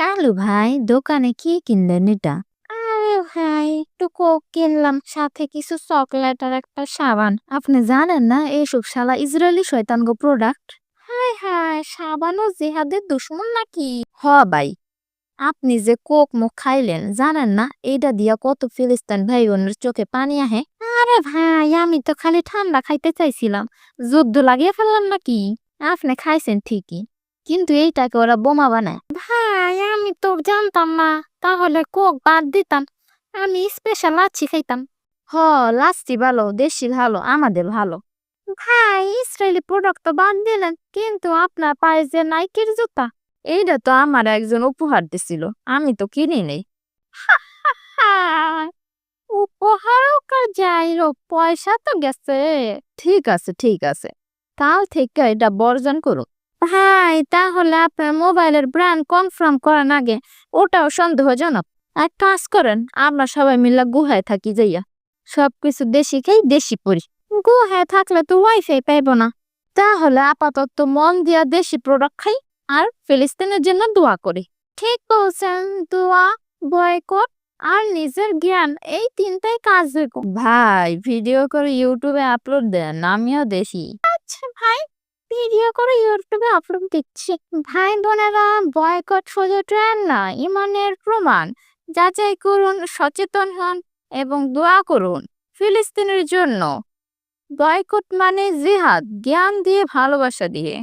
কালু ভাই দোকানে কি কিনলেন এটা? আরে ভাই একটু কোক কিনলাম সাথে কিছু চকলেট আর একটা সাবান। আপনি জানেন না এইসব শালা ইসরায়েলি শয়তান গো প্রোডাক্ট হায় হায় সাবানও জেহাদের দুশ্মন নাকি? হ ভাই। আপনি যে কোক মুখ খাইলেন জানেন না? এইটা দিয়া কত ফিলিস্তান ভাই বোনের চোখে পানি আহে। আরে ভাই আমি তো খালি ঠান্ডা খাইতে চাইছিলাম। যুদ্ধ লাগিয়ে ফেললাম নাকি? আপনি খাইছেন ঠিকই। কিন্তু এইটাকে ওরা বোমা বানায়। ভাই আমি তো জানতাম না। তাহলে কোক বাদ দিতাম। আমি স্পেশাল লাচ্ছি খাইতাম। হ লাচ্ছি ভালো দেশি ভালো আমাদের ভালো। ভাই ইসরায়েলি প্রোডাক্ট তো বাদ দিলেন কিন্তু আপনার পায়ে যে নাইকের জুতা। এইটা তো আমার একজন উপহার দিছিল আমি তো কিনি নেই। উপহার কার যাই রো পয়সা তো গেছে। ঠিক আছে ঠিক আছে। কাল থেকে এটা বর্জন করুন। ভাই, তাহলে আপনার মোবাইলের ব্র্যান্ড কনফার্ম আগে ওটাও সন্দেহজনক। এক কাজ করেন, আমরা সবাই মিলে গুহায় থাকি যাইয়া। সবকিছু দেশি খাই দেশি গুহায় থাকলে তো ওয়াইফাই পাইব না। তাহলে আপাতত মন দিয়া দেশি প্রোডাক্ট খাই আর ফিলিস্তিনের জন্য দোয়া করি। ঠিক বলছেন, দোয়া বয়কট আর নিজের জ্ঞান, এই তিনটাই কাজ ভাই ভিডিও করে ইউটিউবে আপলোড দেন, আমিও দেখি। আচ্ছা ভাই। ভিডিও করে ইউটিউবে আপলোড দিচ্ছি। ভাই বোনেরা বয়কট শুধু ট্রেন না ইমানের প্রমাণ। যাচাই করুন, সচেতন হন এবং দোয়া করুন ফিলিস্তিনের জন্য। বয়কট মানে জিহাদ, জ্ঞান দিয়ে ভালোবাসা দিয়ে।